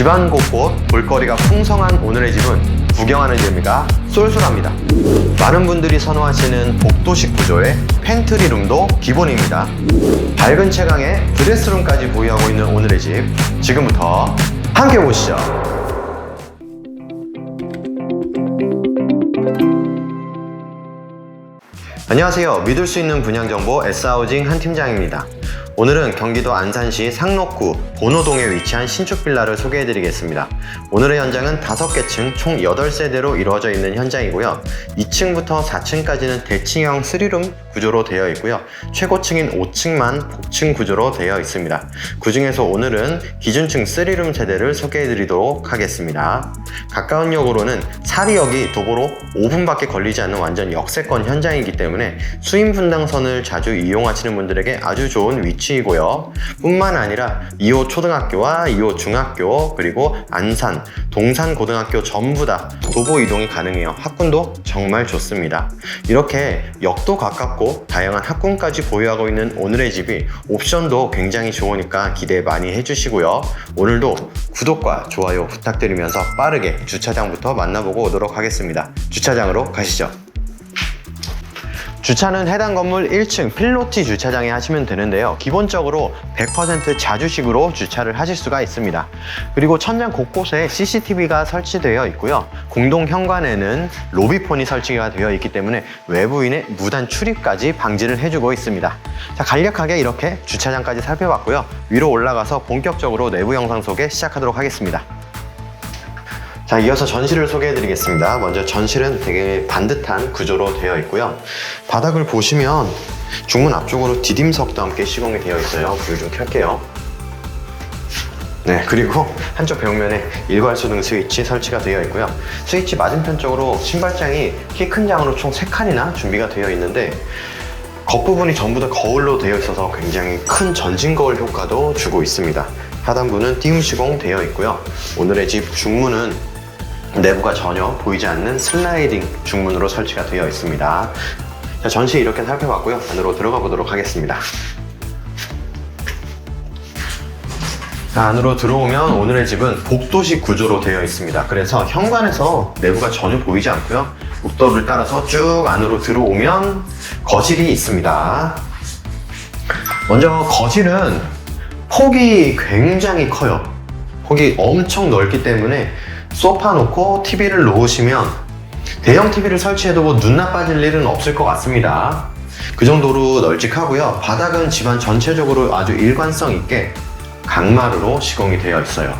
집안 곳곳 볼거리가 풍성한 오늘의 집은 구경하는 재미가 쏠쏠합니다. 많은 분들이 선호하시는 복도식 구조의 팬트리룸도 기본입니다. 밝은 채광에 드레스룸까지 보유하고 있는 오늘의 집 지금부터 함께 보시죠. 안녕하세요. 믿을 수 있는 분양 정보 S하우징 한 팀장입니다. 오늘은 경기도 안산시 상록구 본호동에 위치한 신축 빌라를 소개해드리겠습니다. 오늘의 현장은 5개 층 총 8세대로 이루어져 있는 현장이고요. 2층부터 4층까지는 대칭형 3룸 구조로 되어 있고요. 최고층인 5층만 복층 구조로 되어 있습니다. 그 중에서 오늘은 기준층 3룸 세대를 소개해드리도록 하겠습니다. 가까운 역으로는 사리역이 도보로 5분밖에 걸리지 않는 완전 역세권 현장이기 때문에 수인 분당선을 자주 이용하시는 분들에게 아주 좋은 위치 이고요. 뿐만 아니라 2호 초등학교와 2호 중학교 그리고 안산, 동산 고등학교 전부 다 도보 이동이 가능해요. 학군도 정말 좋습니다. 이렇게 역도 가깝고 다양한 학군까지 보유하고 있는 오늘의 집이 옵션도 굉장히 좋으니까 기대 많이 해주시고요. 오늘도 구독과 좋아요 부탁드리면서 빠르게 주차장부터 만나보고 오도록 하겠습니다. 주차장으로 가시죠. 주차는 해당 건물 1층 필로티 주차장에 하시면 되는데요. 기본적으로 100% 자주식으로 주차를 하실 수가 있습니다. 그리고 천장 곳곳에 CCTV가 설치되어 있고요. 공동 현관에는 로비폰이 설치가 되어 있기 때문에 외부인의 무단 출입까지 방지를 해주고 있습니다. 자, 간략하게 이렇게 주차장까지 살펴봤고요. 위로 올라가서 본격적으로 내부 영상 소개 시작하도록 하겠습니다. 자, 이어서 전실을 소개해 드리겠습니다. 먼저 전실은 되게 반듯한 구조로 되어 있고요. 바닥을 보시면 중문 앞쪽으로 디딤석도 함께 시공이 되어 있어요. 불 좀 켤게요. 네, 그리고 한쪽 벽면에 일괄소등 스위치 설치가 되어 있고요. 스위치 맞은편 쪽으로 신발장이 키 큰 장으로 총 3칸이나 준비가 되어 있는데 겉부분이 전부 다 거울로 되어 있어서 굉장히 큰 전진 거울 효과도 주고 있습니다. 하단부는 띄움 시공 되어 있고요. 오늘의 집 중문은 내부가 전혀 보이지 않는 슬라이딩 중문으로 설치가 되어 있습니다. 자, 전시 이렇게 살펴봤고요. 안으로 들어가 보도록 하겠습니다. 자, 안으로 들어오면 오늘의 집은 복도식 구조로 되어 있습니다. 그래서 현관에서 내부가 전혀 보이지 않고요. 복도를 따라서 쭉 안으로 들어오면 거실이 있습니다. 먼저 거실은 폭이 굉장히 커요. 폭이 엄청 넓기 때문에 소파 놓고 TV를 놓으시면 대형 TV를 설치해도 뭐눈 나빠질 일은 없을 것 같습니다. 그 정도로 널찍하고요. 바닥은 집안 전체적으로 아주 일관성 있게 강마루로 시공이 되어 있어요.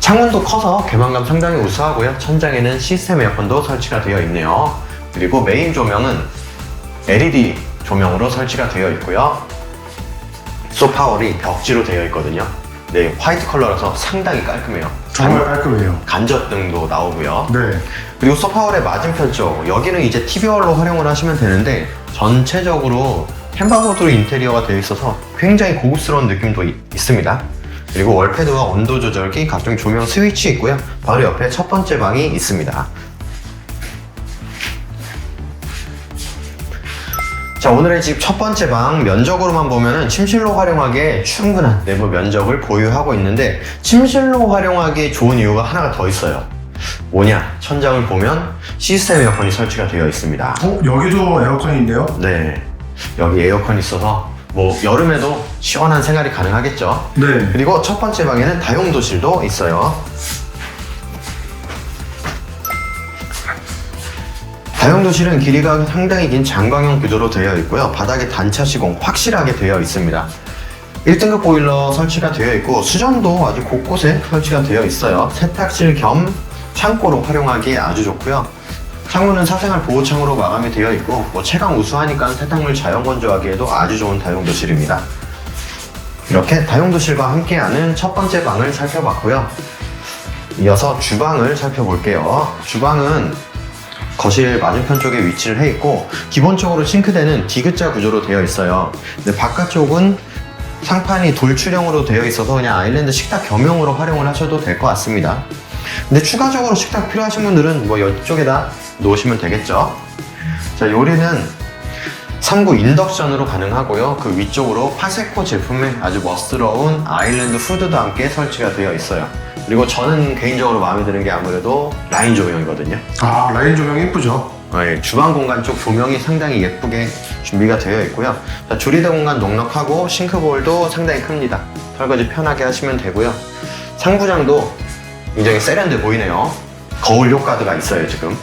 창문도 커서 개방감 상당히 우수하고요. 천장에는 시스템 에어컨도 설치가 되어 있네요. 그리고 메인 조명은 LED 조명으로 설치가 되어 있고요. 소파월이 벽지로 되어 있거든요. 네, 화이트 컬러라서 상당히 깔끔해요. 정말 깔끔해요. 간접등도 나오고요. 네. 그리고 소파월의 맞은편 쪽 여기는 이제 TV월로 활용을 하시면 되는데 전체적으로 햄버거드로 인테리어가 되어 있어서 굉장히 고급스러운 느낌도 이- 있습니다. 그리고 월패드와 온도 조절기, 각종 조명 스위치 있고요. 바로 옆에 첫 번째 방이 있습니다. 자 오늘의 집 첫 번째 방 면적으로만 보면은 침실로 활용하기에 충분한 내부 면적을 보유하고 있는데 침실로 활용하기에 좋은 이유가 하나가 더 있어요 뭐냐 천장을 보면 시스템 에어컨이 설치가 되어 있습니다 어, 여기도 에어컨이 있네요. 네 여기 에어컨이 있어서 뭐 여름에도 시원한 생활이 가능하겠죠 네. 그리고 첫 번째 방에는 다용도실도 있어요. 다용도실은 길이가 상당히 긴 장광형 구조로 되어 있고요. 바닥에 단차 시공 확실하게 되어 있습니다. 1등급 보일러 설치가 되어 있고 수전도 아주 곳곳에 설치가 되어 있어요. 세탁실 겸 창고로 활용하기에 아주 좋고요. 창문은 사생활 보호창으로 마감이 되어 있고 뭐 채광 우수하니까 세탁물 자연 건조하기에도 아주 좋은 다용도실입니다. 이렇게 다용도실과 함께하는 첫 번째 방을 살펴봤고요. 이어서 주방을 살펴볼게요. 주방은 거실 맞은편 쪽에 위치를 해 있고 기본적으로 싱크대는 디귿자 구조로 되어 있어요. 근데 바깥쪽은 상판이 돌출형으로 되어 있어서 그냥 아일랜드 식탁 겸용으로 활용을 하셔도 될 것 같습니다. 근데 추가적으로 식탁 필요하신 분들은 뭐 이쪽에다 놓으시면 되겠죠. 자, 요리는 3구 인덕션으로 가능하고요. 그 위쪽으로 파세코 제품의 아주 멋스러운 아일랜드 후드도 함께 설치가 되어 있어요. 그리고 저는 개인적으로 마음에 드는 게 아무래도 라인 조명이거든요. 아 라인 조명 예쁘죠? 네, 주방 공간 쪽 조명이 상당히 예쁘게 준비가 되어 있고요. 자, 조리대 공간 넉넉하고 싱크볼도 상당히 큽니다. 설거지 편하게 하시면 되고요. 상부장도 굉장히 세련돼 보이네요. 거울 효과드가 있어요, 지금.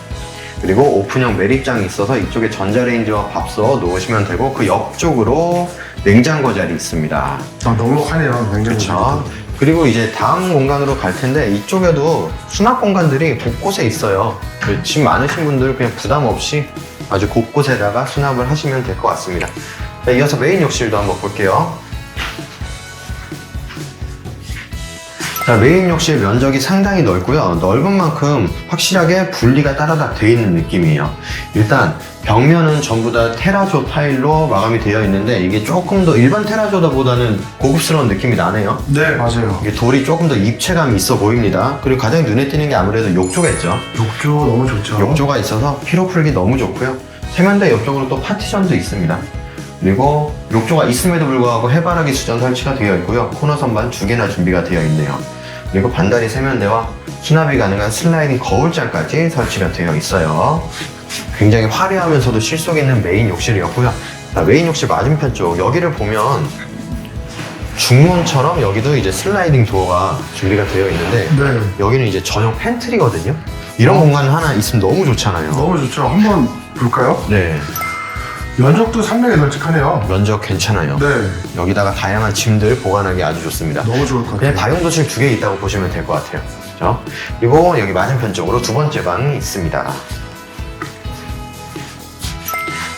그리고 오픈형 매립장이 있어서 이쪽에 전자레인지와 밥솥 놓으시면 되고 그 옆쪽으로 냉장고 자리 있습니다. 아 넉넉하네요 냉장고 그렇죠. 그리고 이제 다음 공간으로 갈 텐데 이쪽에도 수납 공간들이 곳곳에 있어요. 그짐 많으신 분들 그냥 부담 없이 아주 곳곳에다가 수납을 하시면 될 것 같습니다. 자, 이어서 메인 욕실도 한번 볼게요. 자, 메인 욕실 면적이 상당히 넓고요. 넓은 만큼 확실하게 분리가 따라닥 돼 있는 느낌이에요. 일단 벽면은 전부 다 테라조 타일로 마감이 되어 있는데 이게 조금 더 일반 테라조다보다는 고급스러운 느낌이 나네요. 네 맞아요 이게 돌이 조금 더 입체감이 있어 보입니다. 그리고 가장 눈에 띄는 게 아무래도 욕조겠죠. 욕조 너무 좋죠 욕조가 있어서 피로 풀기 너무 좋고요. 세면대 옆쪽으로 또 파티션도 있습니다. 그리고 욕조가 있음에도 불구하고 해바라기 수전 설치가 되어 있고요. 코너 선반 두 개나 준비가 되어 있네요. 그리고 반다리 세면대와 수납이 가능한 슬라이딩 거울장까지 설치가 되어 있어요. 굉장히 화려하면서도 실속 있는 메인 욕실이었고요. 자, 메인 욕실 맞은편 쪽 여기를 보면 중문처럼 여기도 이제 슬라이딩 도어가 준비가 되어 있는데 네 여기는 이제 전용 팬트리거든요. 이런 공간 하나 있으면 너무 좋잖아요. 너무 좋죠 한번 볼까요? 네, 면적도 상당히 널찍하네요 면적 괜찮아요. 네 여기다가 다양한 짐들 보관하기 아주 좋습니다. 너무 좋을 것 그냥 같아요 다용도실 두 개 있다고 보시면 될 것 같아요. 그렇죠? 그리고 여기 맞은편 쪽으로 두 번째 방이 있습니다.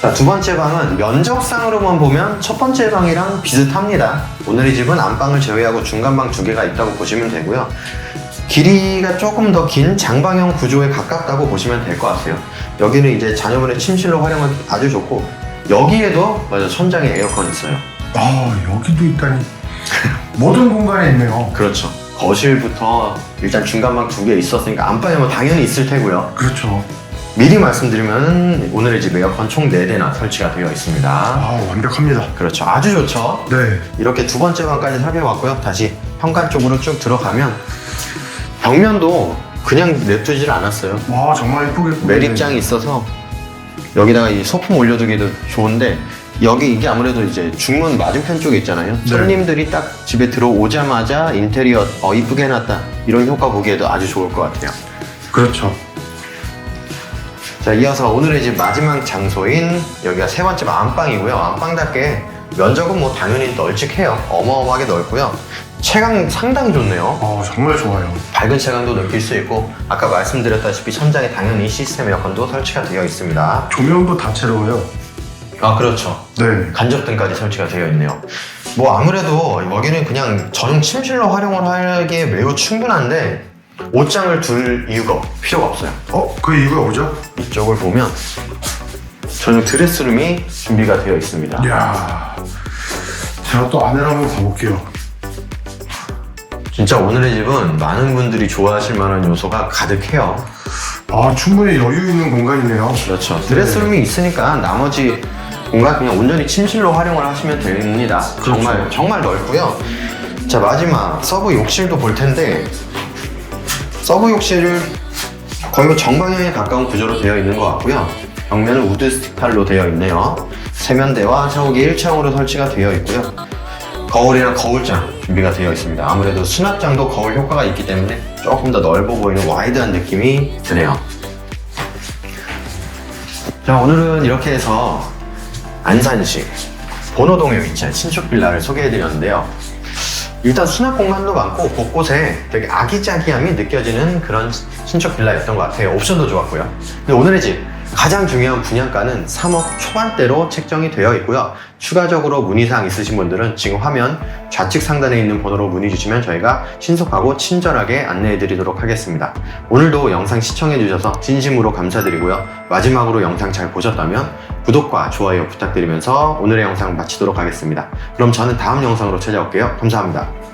자, 두 번째 방은 면적상으로만 보면 첫 번째 방이랑 비슷합니다. 오늘의 집은 안방을 제외하고 중간방 두 개가 있다고 보시면 되고요. 길이가 조금 더 긴 장방형 구조에 가깝다고 보시면 될 것 같아요. 여기는 이제 자녀분의 침실로 활용하기 아주 좋고 여기에도 맞아 천장에 에어컨 있어요. 아 여기도 있다니 모든 공간에 있네요 그렇죠. 거실부터 일단 중간방 두 개 있었으니까 안방에 뭐 당연히 있을 테고요. 그렇죠 미리 말씀드리면 오늘의 집 에어컨 총 4대나 설치가 되어 있습니다. 아 완벽합니다 그렇죠. 아주 좋죠. 네 이렇게 두 번째 방까지 살펴봤고요. 다시 현관 쪽으로 쭉 들어가면 벽면도 그냥 냅두질 않았어요. 와 정말 예쁘게 매립장이 있어서 여기다가 이 소품 올려두기도 좋은데 여기 이게 아무래도 이제 중문 맞은편 쪽에 있잖아요. 네. 손님들이 딱 집에 들어오자마자 인테리어 어 이쁘게 해놨다 이런 효과 보기에도 아주 좋을 것 같아요. 그렇죠 자 이어서 오늘의 집 마지막 장소인 여기가 세 번째 안방이고요. 안방답게 면적은 뭐 당연히 널찍해요. 어마어마하게 넓고요. 채광 상당히 좋네요. 아 정말 좋아요 밝은 채광도 느낄 수 있고 아까 말씀드렸다시피 천장에 당연히 시스템 에어컨도 설치가 되어 있습니다. 조명도 다채로워요 아 그렇죠. 네 간접등까지 설치가 되어 있네요. 뭐 아무래도 여기는 그냥 전용 침실로 활용을 하기에 매우 충분한데 옷장을 둘 이유가 필요가 없어요. 어? 그 이유가 뭐죠? 이쪽을 보면 전용 드레스룸이 준비가 되어 있습니다. 이야 제가 또 안에를 한번 가볼게요 진짜 오늘의 집은 많은 분들이 좋아하실 만한 요소가 가득해요. 아 충분히 여유 있는 공간이네요 그렇죠. 드레스룸이 있으니까 나머지 공간 그냥 온전히 침실로 활용을 하시면 됩니다. 정말 정말 넓고요. 자 마지막 서브 욕실도 볼 텐데 서브 욕실을 거의 뭐 정방향에 가까운 구조로 되어 있는 것 같고요. 벽면은 우드 스틱탈로 되어 있네요. 세면대와 샤워기 1창으로 설치가 되어 있고요. 거울이랑 거울장 준비가 되어 있습니다. 아무래도 수납장도 거울 효과가 있기 때문에 조금 더 넓어 보이는 와이드한 느낌이 드네요. 자 오늘은 이렇게 해서 안산시 본호동에 위치한 신축 빌라를 소개해 드렸는데요. 일단 수납 공간도 많고 곳곳에 되게 아기자기함이 느껴지는 그런 신축 빌라였던 것 같아요. 옵션도 좋았고요. 근데 오늘의 집 가장 중요한 분양가는 3억 초반대로 책정이 되어 있고요. 추가적으로 문의사항 있으신 분들은 지금 화면 좌측 상단에 있는 번호로 문의 주시면 저희가 신속하고 친절하게 안내해 드리도록 하겠습니다. 오늘도 영상 시청해 주셔서 진심으로 감사드리고요. 마지막으로 영상 잘 보셨다면 구독과 좋아요 부탁드리면서 오늘의 영상 마치도록 하겠습니다. 그럼 저는 다음 영상으로 찾아올게요. 감사합니다.